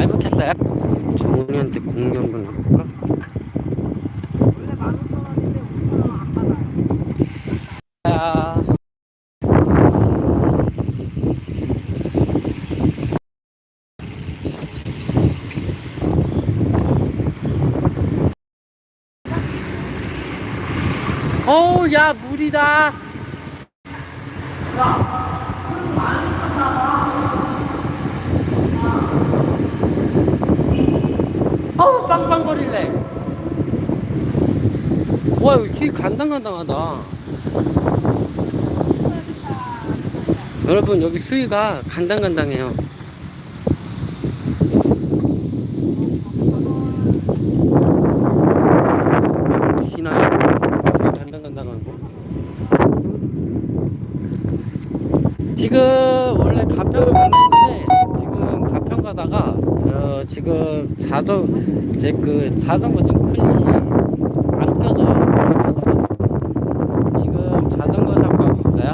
라이브 켰어요? 종훈이한테 공유 한번 해볼까? 야. 어우 야 물이다 어우 빵빵거릴래. 와 여기 길 간당간당하다. 여러분 여기 수위가 간당간당해요. 보시나요? 수위 간당간당한 거 지금 원래 가평을 가다가 어, 지금 자전 제 그 자전거 지금 클릿이 안 껴져요. 지금 자전거 샵 가고 있어요.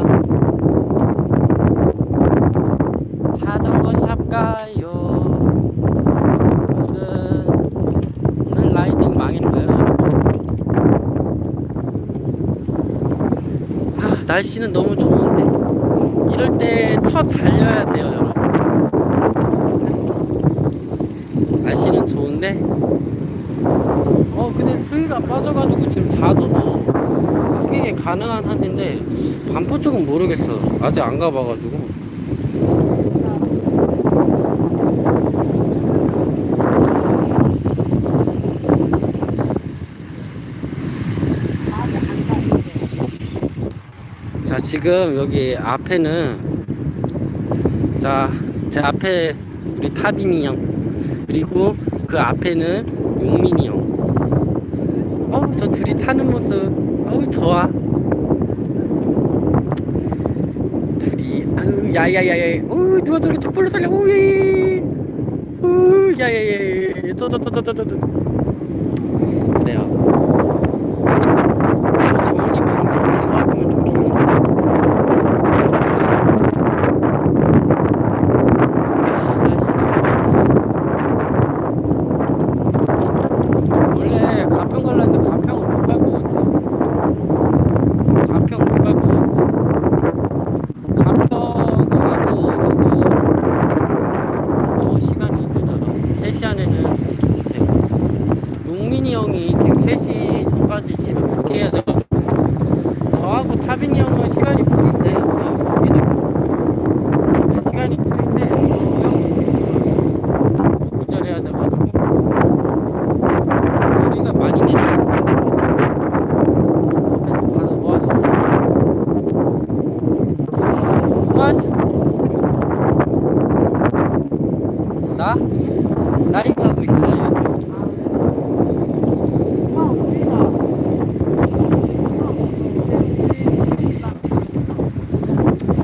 자전거 샵 가요. 오늘은 오늘 라이딩 망했어요. 아 날씨는 너무 좋은데 이럴 때 쳐 달려야 돼요 여러분 날씨는 좋은데 어 근데 수위가 빠져가지고 지금 자도도 바뀌게 가능한 상태인데 반포 쪽은 모르겠어. 아직 안 가봐가지고. 자 지금 여기 앞에는 자 제 앞에 우리 타빈이 형. 그리고 그 앞에는 용민이 형 타는 모습. 어우 좋아. 둘이 아유 야야야야. 어우 누가 저렇게 족벌로 살려. 오이 우 야야야 저저저저저저 그래요 아, 종훈이 방금 들어가면 좋겠는데 원래 가평 갈라는데 가평을 못 갈 것 같아. 가평 못 갈 것 같고. 가평 가도 지금 어, 시간이 늦어요. 3시 안에는 못해. 용민이 형이 지금 3시 전까지 집에 못 해야 돼가지고 저하고 타빈이 형은 시간이 풀인데 그냥 거기도 있고. 시간이 풀인데 저 형은 지금 운전해야 돼가지고 수위가 많이 내려갔어. 앞에서 다들 뭐 하시는 뭐 하시? 나? 나 이거 하고 있어요. 와, 우리가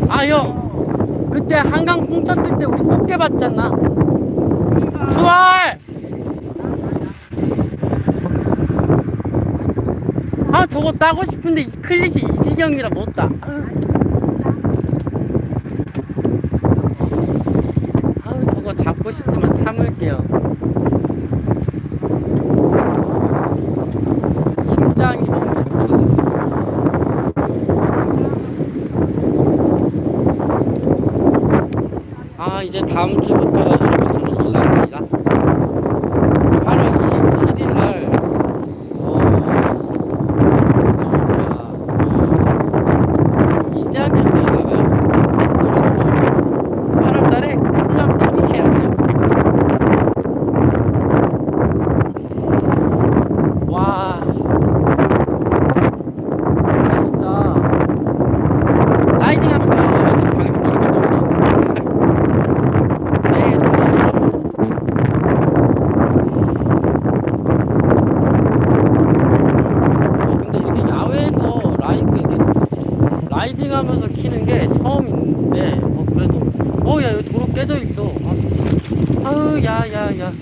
아 형, 그때 한강 꽁쳤을 봤잖아. 수월! 아 저거 따고 싶은데 이 클릿이 이 지경이라 못 따. 아우 저거 잡고 싶지만 참을게요. 심장이 멈추고. 아 이제 다음 주부터 힐링하면서 키는 게 처음인데 어 그래도 어야 이거 도로 깨져 있어. 아 미친. 아유 야야야.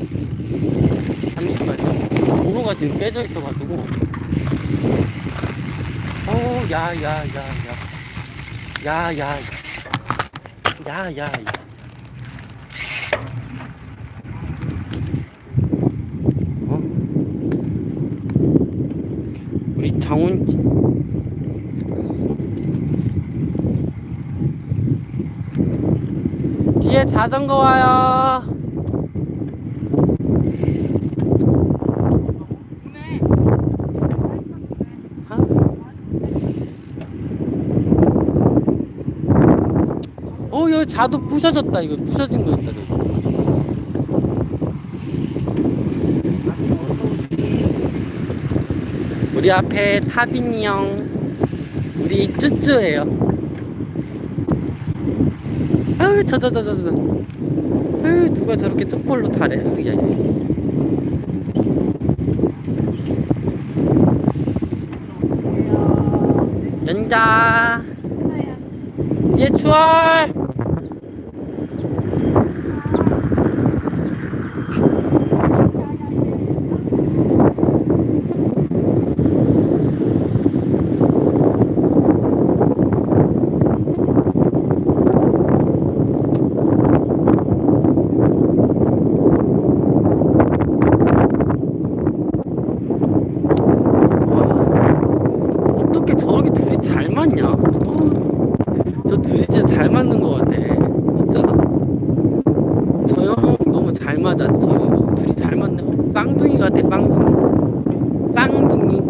잠시만요. 도로가 지금 깨져 있어가지고. 어우 야야야야 야야야 야야. 어? 우리 장훈 뒤에 자전거 와요. 어, 여기 자도 부셔졌다. 이거 부셔진 거 있다. 저기. 우리 앞에 타빈이 형, 우리 쭈쭈예요. 아유, 저, 저, 저, 저, 저. 아유, 누가 저렇게 쪽벌로 타래. 야, 야. 연자. 뒤에 추월. 와, 어떻게 저렇게 둘이 잘 맞냐? 어, 저 둘이 진짜 잘 맞는 것 같아. 진짜. 저 형 너무 잘 맞아. 저 형 둘이 잘 맞네. 쌍둥이 같아, 쌍둥이. 쌍둥이.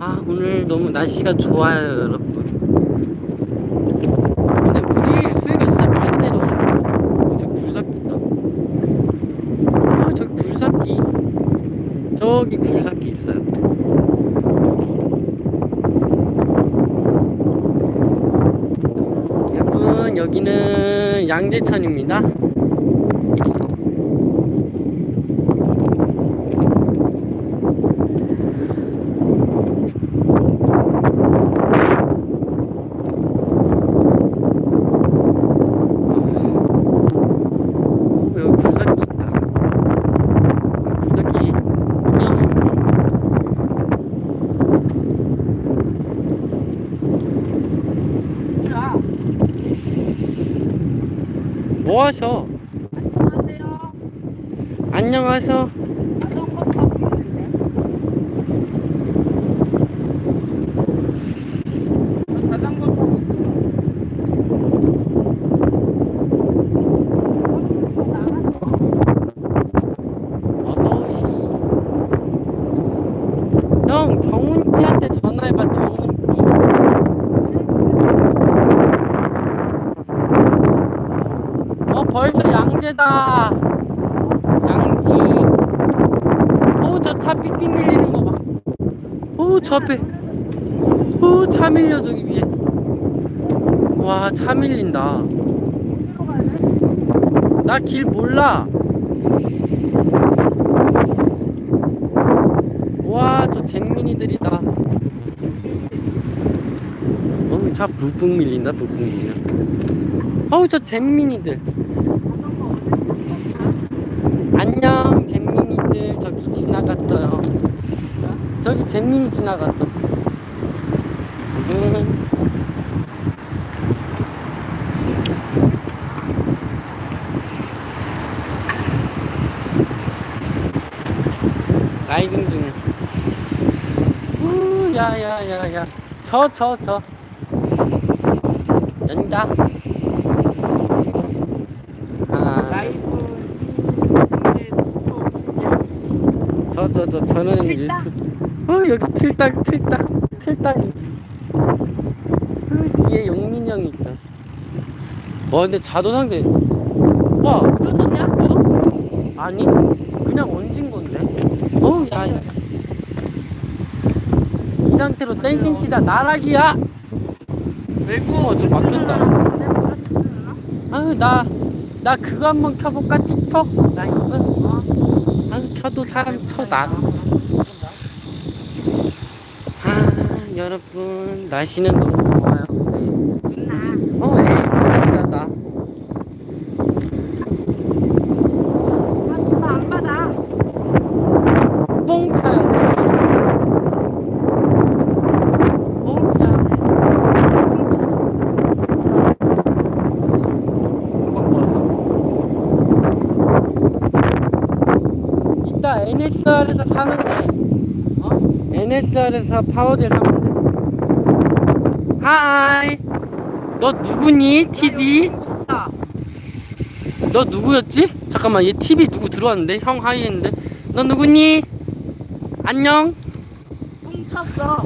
아, 오늘 너무 날씨가 좋아요, 여러분. 근데 물이 수위가 진짜 많이 내려왔어. 어디 굴삭기 있다. 아, 저기 굴삭기. 저기 굴삭기 있어요. 저기. 여러분, 여기는 양재천입니다. 어, 여기 굴삭기 있다. 굴삭기. 안녕. 야, 뭐 하셔? 안녕하세요. 안녕하셔. 자전거 타고 있는데. 저 자전거 타고 어서오시. 형, 정훈지한테 전화해봐, 정훈지. 어, 벌써 양재다. 양지. 어, 저차 삑삑 밀리는 거 봐. 어, 저 앞에. 어, 차 밀려, 저기 위에. 와, 차 밀린다. 나 길 몰라. 와, 저 잼민이들이다. 어, 차 불풍 밀린다, 불풍 밀려. 어우, 저 잼민이들. 자전거 어디 안녕, 잼민이들. 저기 지나갔어요. 저기 잼민이 지나갔어. 음. 라이딩 중이야. 우, 야, 야, 야, 야. 저, 저, 저. 연다. 아, 라이브 근데 또 준비하고 있어. 저, 저, 저, 저는 틀딱? 유튜브. 어, 여기 틀딱, 틀딱, 틀딱이. 어, 뒤에 용민이 형이 있다. 와, 근데 자도상대. 와, 그러셨냐? 너? 아니, 그냥 얹은 건데. 어우, 야, 야. 이 상태로 댄싱 치다 나락이야. 외국 어, 저 막혔다. 내가 몰랐지 아유, 나, 나 그거 한번 켜볼까, 틱톡? 라이브? 켜도 사람 쳐나. 아, 여러분, 날씨는 너무 좋아요. 네. 나. 어, 에이, 기다리다. 아, 전화 안 받아. 뽕 차야 돼. 뽕 차야 돼. 금방 왔어. 여기가 NSR에서 사면 돼. 어? NSR에서 파워젤 사면 돼. 하이. 너 누구니? TV? 아, 너 누구였지? 잠깐만 얘 TV 누구 들어왔는데? 형 하이 했는데. 너 누구니? 안녕. 뭉쳤어.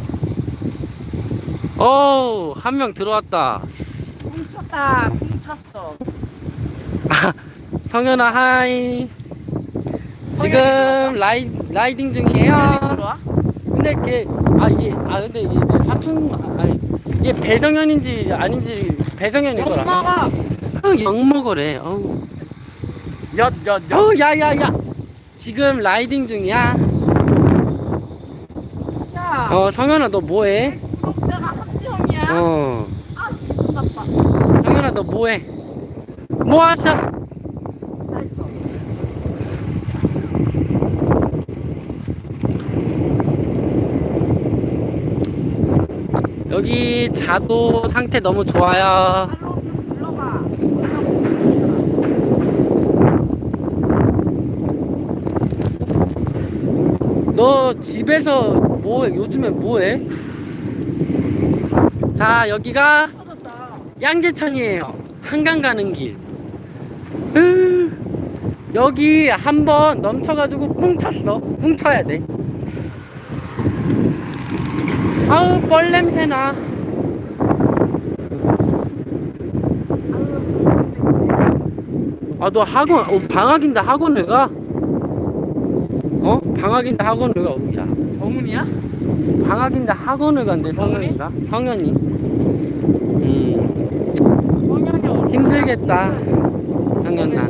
오, 한 명 들어왔다. 뭉쳤다. 뭉쳤어. 성현아 하이. 지금? 라이, 라이딩 중이에요. 들어와? 근데 걔, 아, 얘, 아, 근데 얘, 내 사촌, 아니, 얘 배성현인지 아닌지 배성현일 거라. 엄마가 어, 영먹어래. 어우. 엿, 엿, 어, 야, 야, 야. 지금 라이딩 중이야. 야, 어, 성현아, 너 뭐해? 구독자가 한명이야 어. 아, 나빠. 성현아, 너 뭐해? 뭐 하셔? 알겠어. 여기 자도 상태 너무 좋아요. 너 집에서 뭐, 요즘에 뭐해? 자, 여기가. 양재천이에요. 한강 가는 길. 으, 여기 한번 넘쳐가지고 뭉쳤어. 뭉쳐야 돼. 아우, 뻘 냄새 나. 아, 너 학원, 어, 방학인데 학원을 가? 어? 방학인데 학원을 가, 야. 정훈이야? 방학인데 학원을 간대, 성현이가. 성현이. 음, 성현이 얼굴. 힘들겠다. 성현아.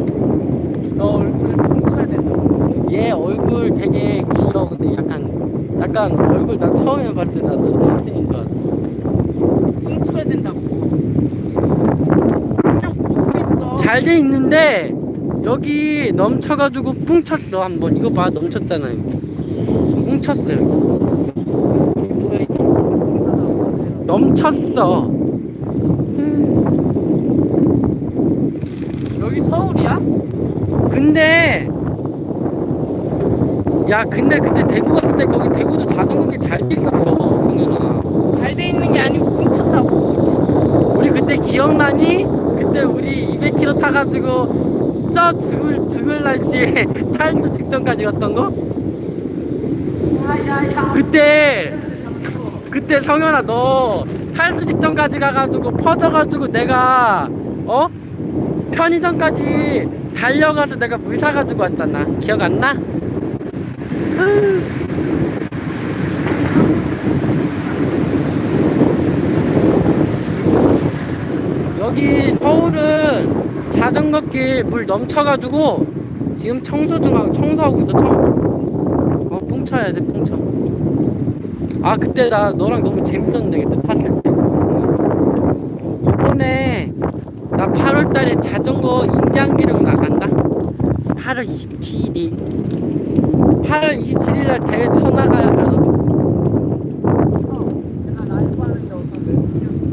너 얼굴에 뭉쳐야 된다. 얘 얼굴 되게 길어. 근데 약간, 약간 얼굴 나 처음에 봤을 때나 초등학생인 줄 알았어. 뭉쳐야 된다고. 그냥 보고 있어. 잘 돼 있는데, 여기 넘쳐가지고 뭉쳤어, 한 번. 이거 봐, 넘쳤잖아요. 뭉쳤어요. 넘쳤어. 여기 서울이야? 근데 야 근데 그때 대구 갔을 때 거기 대구도 자전거 길 잘돼 있었어 성현아 잘돼 있는 게 아니고 뭉쳤다고. 우리 그때 기억나니? 그때 우리 200km 타가지고 저 죽을 죽을 날씨에 탈수 직전까지 갔던 거? 야야야. 그때 그때 성현아 너 탈수 직전까지 가가지고 퍼져가지고 내가 어 편의점까지 달려가서 내가 물 사가지고 왔잖아 기억 안 나? 여기 서울은 자전거길 물 넘쳐가지고 지금 청소 중 청소하고 있어 청소 어 뭉쳐야 돼 뭉쳐. 아 그때 나 너랑 너무 재밌었는데 그때 탔을 때. 요번에 나 8월달에 자전거 인장기령 나간다. 8월 27일 8월 27일 날 대회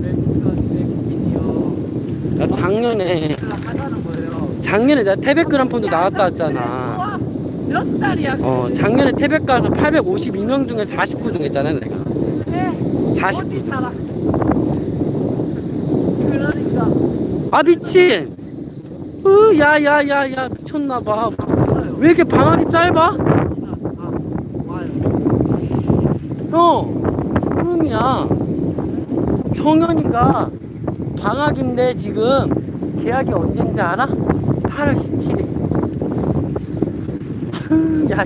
외국인 외국인이요. 나 작년에. 작년에 내가 태백 그란폰도 나왔다 왔잖아? 어 작년에 태백 가서 852명 중에 49등 했잖아 내가 네. 49 어디 살아? 그러니까 아 미친 으 야야야야 미쳤나봐. 왜 이렇게 방학이 짧아? 아, 와요. 형 흐름이야. 성현이가 방학인데 지금 계약이 언젠지 알아? 8월 17일. 야, 야.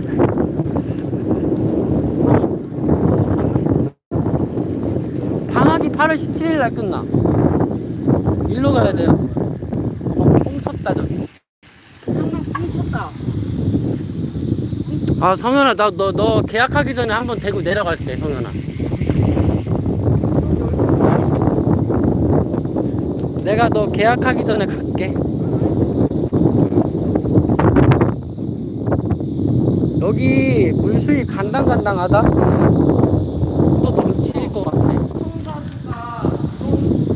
방학이 8월 17일 날 끝나. 일로 가야 돼요 어, 뻥쳤다 저기 정말 뭉쳤다. 아 성현아 나 너 너 계약하기 전에 한번 대구 내려갈게 성현아. 내가 너 계약하기 전에 갈게. 여기 물수위 간당간당하다 또 넘칠 것 같아 송가수가 송가.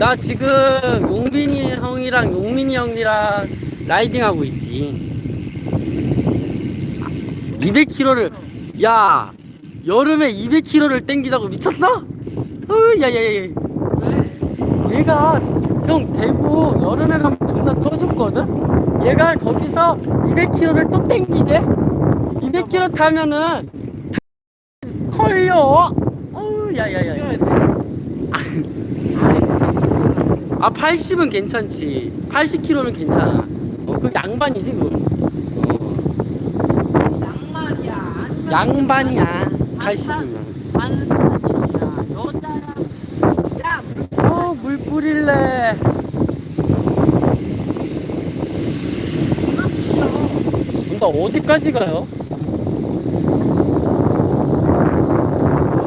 나 지금 용빈이 형이랑 용민이 형이랑 라이딩 하고 있지. 200km를 야 여름에 200km를 땡기자고 미쳤어? 어, 야야야. 얘가 형 대구 여름에 가면 존나 터졌거든. 얘가 거기서 200km를 또 땡기재? 200km 타면은 털려. 어우 야야야. 아 80은 괜찮지. 80km는 괜찮아. 어, 그 양반이지 그 어, 양말이야. 아니면 양반이야. 80이면. 만사진이야. 여자야. 야, 어물 뿌릴래. 뭔가 어디까지 가요?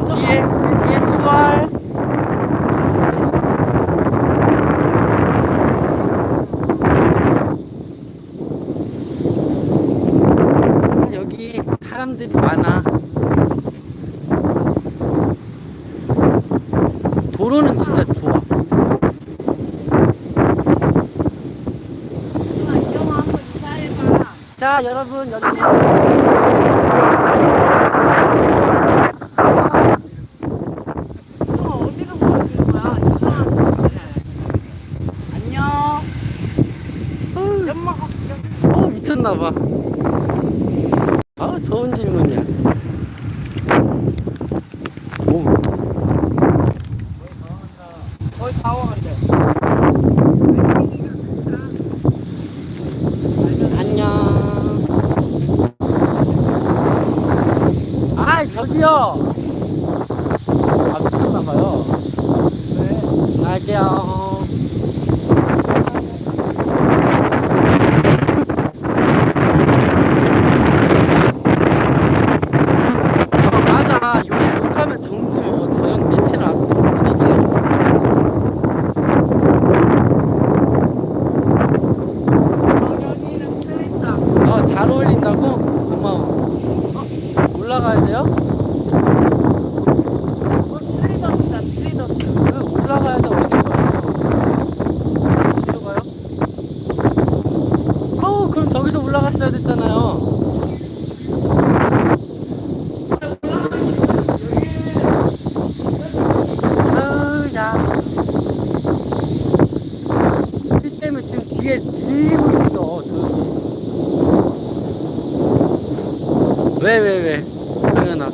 뒤에 뒤에 추월 여기 사람들이 많아 도로는 진짜 좋아 이영아 한번 인사해봐. 자 여러분 여기 너 어디가 보여줄 거야? 이영아. 안녕. 연마가 어 미쳤나봐 아 좋은 질문이야 오, 거의 다 와간대. 안녕 아 저기요 아 미쳤나봐요 네 안녕하세요 어, 맞아 욕, 욕하면 정지 뭐 저런 며칠 안 정지 얘기해요 정연이는 틀린다. 어, 잘 어울린다고? 고마워. 어? 올라가야 돼요? 어, 틀리더스다, 틀리더스. 그 올라가야 돼, 어디 어디로 가요? 어, 그럼 저기서 올라갔어야 됐잖아요. 왜, 왜, 왜? 당연아.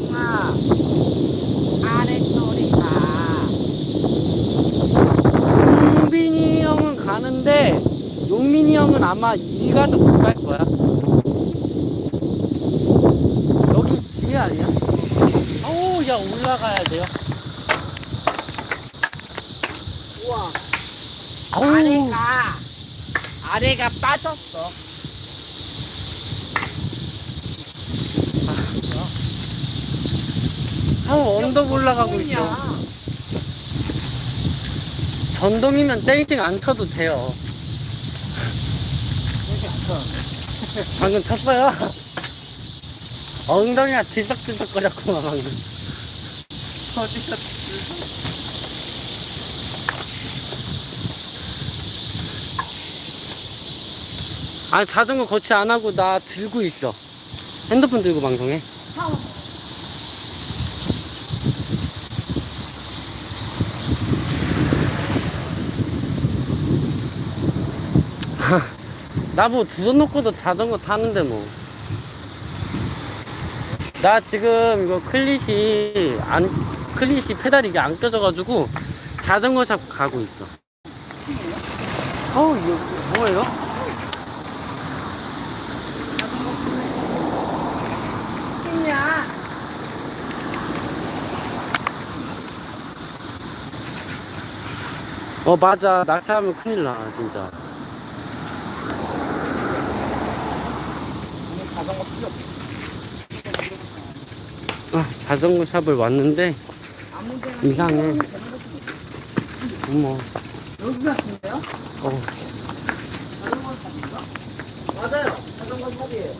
엄마. 아랫소리가. 용빈이 형은 가는데 용민이 형은 아마 이 가서 못 갈 거야. 여기 뒤에 아니야? 어우, 야, 올라가야 돼요. 우와. 아우, 아래가, 아래가 빠졌어. 아우, 언덕 올라가고 있어. 야 전동이면 땡땡 안 쳐도 돼요. 방금 쳤어요? 엉덩이가 뒤적뒤적거렸구만, 방금. 어디서 아니, 자전거 거치 안 하고 나 들고 있어. 핸드폰 들고 방송해. 나뭐두손 놓고도 자전거 타는데 뭐. 나 지금 이거 클릿이 안, 클릿이 페달이 이게 안 껴져가지고 자전거 샵 가고 있어. 어우, 이거 뭐예요? 어, 맞아. 낙차하면 큰일 나, 진짜. 자전거 필요 없어. 아, 자전거 샵을 왔는데 이상해. 어머, 여기 같은데요? 어, 자전거 샵인가? 맞아요. 자전거 샵이에요.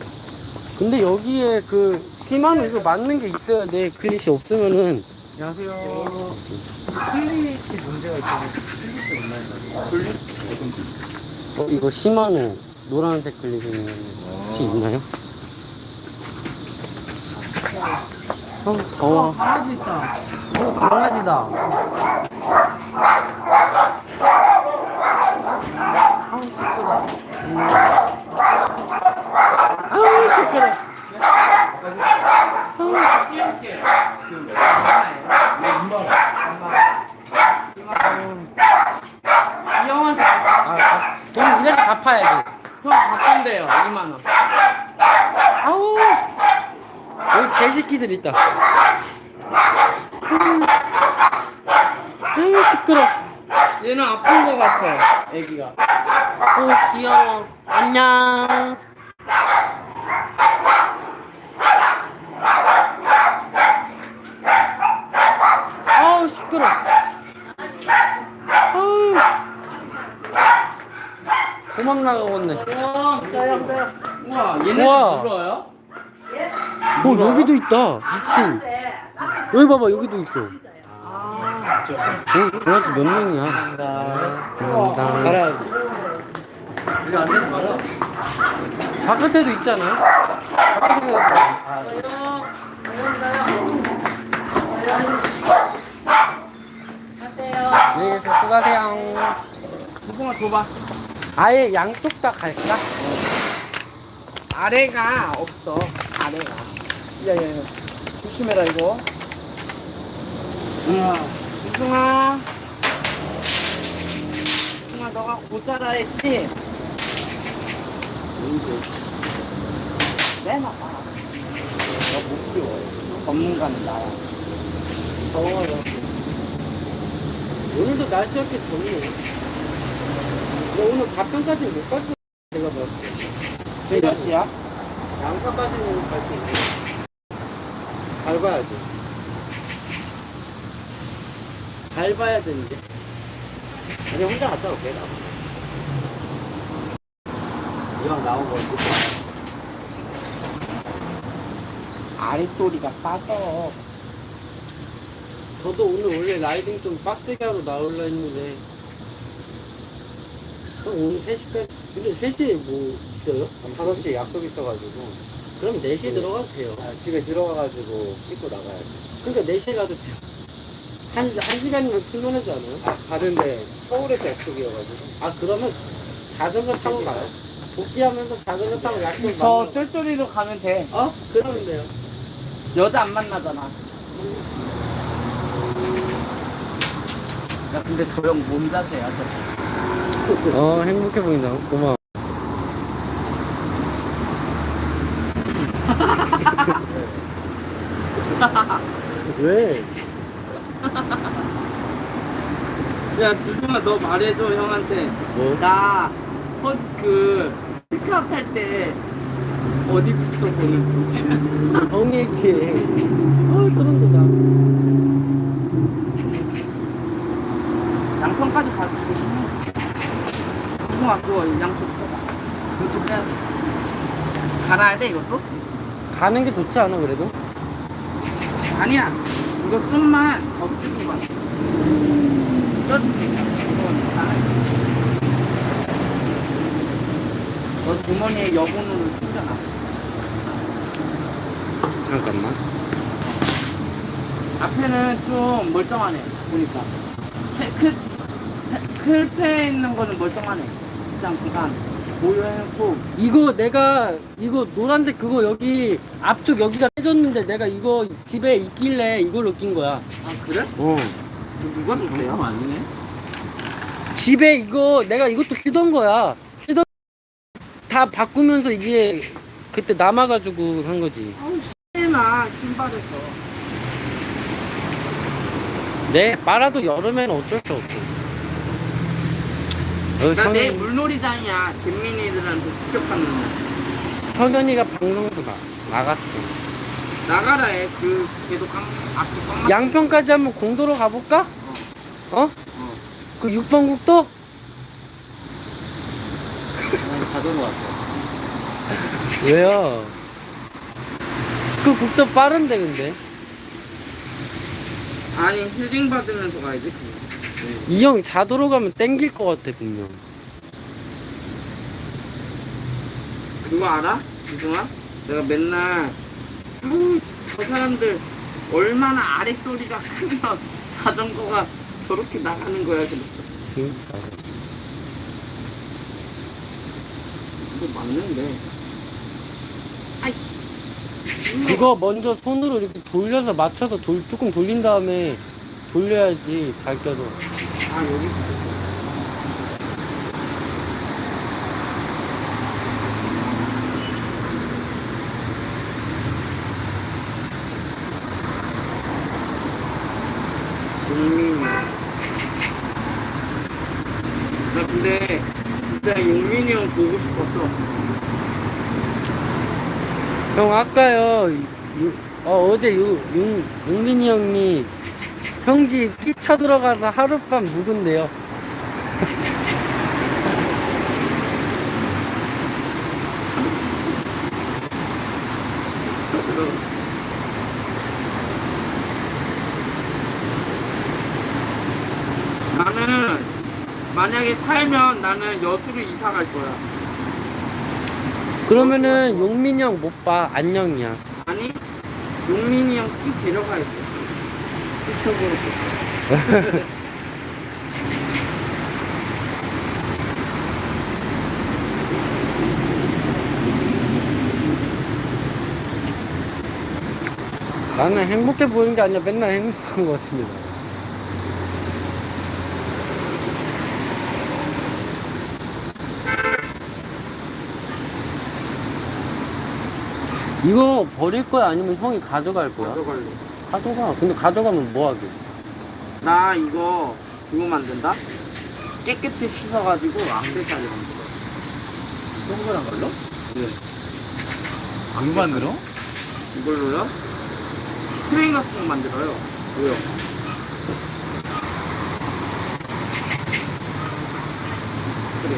근데 여기에 그 시마노 이거 맞는 게 있어야 돼. 클릿이 없으면은 안녕하세요. 클릿이 문제가 있어서 클릿이 없나요? 클릿? 어, 이거 시마노 노란색 클릿이 있는 혹시 있나요? 어, 더워. 강아지 있다. 어, 강아지다. 아우, 시끄러. 아우, 시끄러. 그이 형한테 아, 가- 돈 이래서 갚아야지. 형 바꾼대요 2만 원. 개새끼들 있다. 아우, 시끄러. 얘는 아픈 거 같아. 애기가. 오, 귀여워. 안녕. 아우, 시끄러. 아우. 도망 나가겠네. 우와, 얘네 우와. 물어요? 오, 여기도 있다. 미친. 여기 봐봐, 여기도 있어. 아, 오, 강아지 몇 명이야? 감사합니다. 잘해야지. 이거 안 되는 거야? 바깥에도 있잖아요. 바깥에 가서. 안녕히 계세요. 수고하세요. 무궁화 줘봐. 아예 양쪽 다 갈까? 아래가 없어. 아래가. 야, 야, 야. 조심해라, 이거. 우와. 우승아. 우승아, 너가 고자라 했지? 내놔봐. 너못 키워. 전문가는 나야. 더워요. 오늘도 날씨가 이렇게 좋네. 너 오늘 가평까지 못 갈 거야. 내가 봤을 때. 몇 시야? 양파까지는 갈수 있네. 밟아야지. 밟아야 되는데. 아니, 혼자 갔다 올게, 나. 이왕 나온 거지. 아랫도리가 빠져. 저도 오늘 원래 라이딩 좀 빡세게 하러 나오려 했는데. 형, 오늘 3시까지. 근데 3시에 뭐 있어요? 5시에 약속 있어가지고 그럼 4시에 들어가도 돼요. 아, 집에 들어가가지고 씻고 나가야지 그러니까 4시에 가도 돼요. 한, 한 시간이면 충분하지 않아요? 아 가는데 서울에서 약속이어가지고 아 그러면 자전거 타고 가요. 복귀하면서 자전거 타고 약속 저 만나. 쫄쫄이로 가면 돼. 어? 그러면 돼요. 여자 안 만나잖아. 야, 근데 저형뭔 자세야, 저. 어 행복해 보인다. 고마워. 왜? 야, 주승아, 너 말해줘, 형한테. 뭐? 나, 헛, 그, 스카우트 할 때, 어디부터 보는지. 형이 얘기해. 어 소름 돋아. 양평까지 가도 조심해. 주승아, 그거 양쪽 빼봐. 이것도 빼야 돼. 갈아야 돼, 이것도? 가는 게 좋지 않아 그래도? 아니야. 이거 좀만 더 쓰고 가. 돼. 너 주머니에 여분으로 숨겨놔. 잠깐만. 앞에는 좀 멀쩡하네 보니까 클, 클, 클패 있는 거는 멀쩡하네 그냥 잠깐 모여있고 이거 내가 이거 노란색 그거 여기 앞쪽 여기가 깨졌는데 내가 이거 집에 있길래 이걸로 낀 거야. 아 그래? 어. 누가 줬대요? 아니네 집에 이거 내가 이것도 쓰던 거야. 쓰던 다 바꾸면서 이게 그때 남아가지고 한 거지. 아우 씨나 신발에서 네 빨아도 여름에는 어쩔 수 없어. 어, 나 내일 성현, 물놀이장이야 잼민이들한테 습격하는 날 성현이가 방송도 나 나갔어. 나가라 해그 걔도 깡 앞에 깡 양평까지 한번 공도로 가볼까? 어? 어. 그 6번 국도? 난 자전거 왔어 왜요? 그 국도 빠른데 근데 아니 힐링 받으면서 가야지 이 형 자도로 가면 땡길 것 같아 분명 그거 알아? 이승아? 내가 맨날 아우 저 사람들 얼마나 아랫도리가 크면 자전거가 저렇게 나가는 거야 그랬어 그러니까. 이거 맞는데 아이씨 그거 먼저 손으로 이렇게 돌려서 맞춰서 돌, 조금 돌린 다음에 돌려야지 잘 껴도. 아 여기 용민이 나 근데 진짜 용민이 형 보고 싶었어. 형 아까요 유- 어, 어제 유, 용민이 형이 형집 끼쳐 들어가서 하룻밤 묵은데요. 나는 만약에 살면 나는 여수로 이사 갈 거야. 그러면은 용민이 형 못 봐? 안녕이야. 아니 용민이 형끼 데려가야지 이쪽으로 나는 행복해 보이는 게 아니라 맨날 행복한 것 같습니다. 이거 버릴 거야? 아니면 형이 가져갈 거야? 가져갈래 가져가. 근데 가져가면 뭐 하게? 나 이거 그거 만든다? 깨끗이 씻어가지고 악세사리 만들어 동그란 걸로? 네. 안 만들어? 이걸로요? 트레인 같은 거 만들어요 왜요? 그래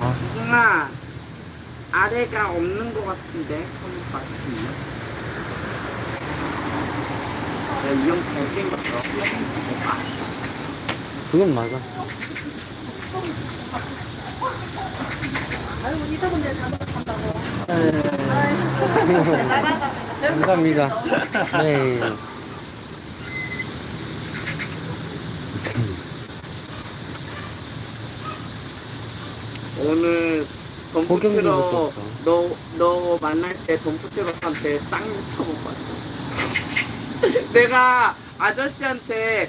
아. 이승아 아래가 없는 거 같은데 한번 봐주시면 이형 잘생겼어 그건 맞아. 아이고 이 더운데 자전거 탄다고. 네. 나가다. 감사합니다. 네. 오늘 덤프트럭. 너, 너 만날 때 덤프트럭한테 쌍욕 쳐먹고 왔어 내가 아저씨한테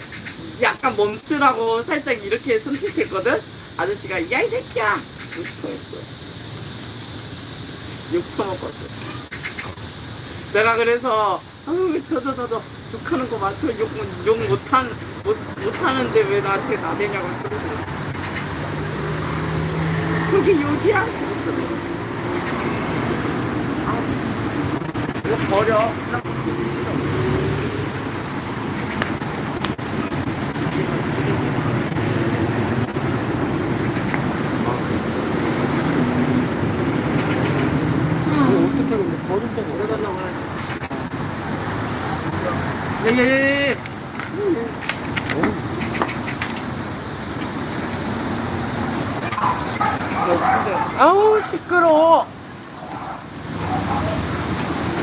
약간 멈추라고 살짝 이렇게 손짓했거든? 아저씨가 야 이 새끼야! 욕쳐했어 욕 쳐먹고 왔어 내가 그래서 아유 저저 저저 욕하는 거 맞춰 욕, 욕 못한, 못, 못하는데 왜 나한테 나대냐고 소리 들었어 저기 여기야? 아, 이거 버려. 어떻게 근데 버릴 데가 오래 가려고 해. 예예예. 아우 시끄러워.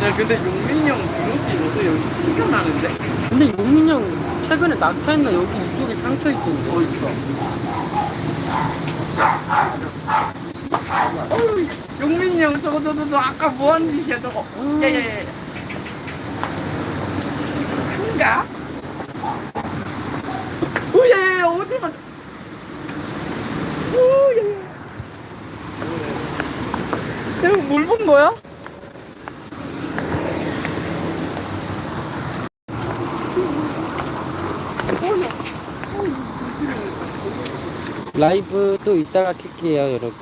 야 근데 용민이 형 비옷이 요새 여기 티가 나는데? 근데 용민이 형 최근에 낙차했나 여기 이쪽에 상처 있던데. 어딨어? 어우, 용민이 형 저거 저거 저거 아까 뭐한 짓이야 저거 야야야 큰가? 오야야야 어디가 오야 야 내가 물본 거야? 라이브 또 이따가 킬게요 여러분.